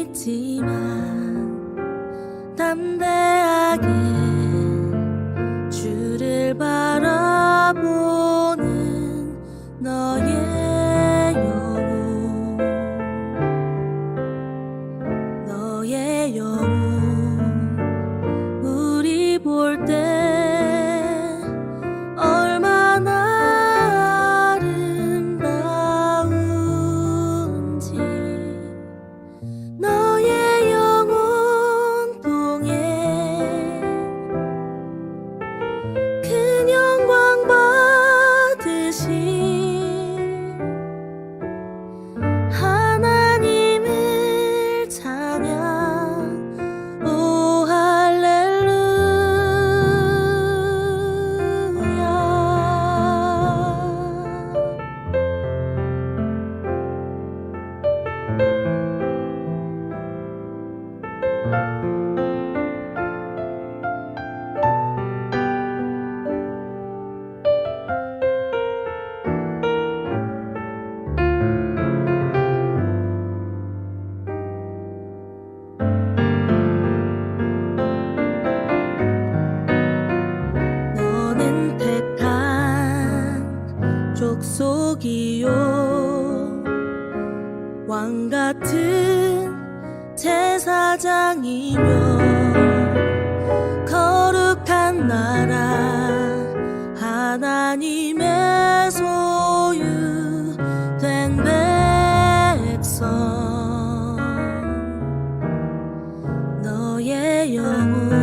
있지만 담대하게 주를 바라보는 너의 영혼 너의 영혼. 우리 볼때 왕 같은 제사장이며 거룩한 나라 하나님의 소유된 백성. 너의 영혼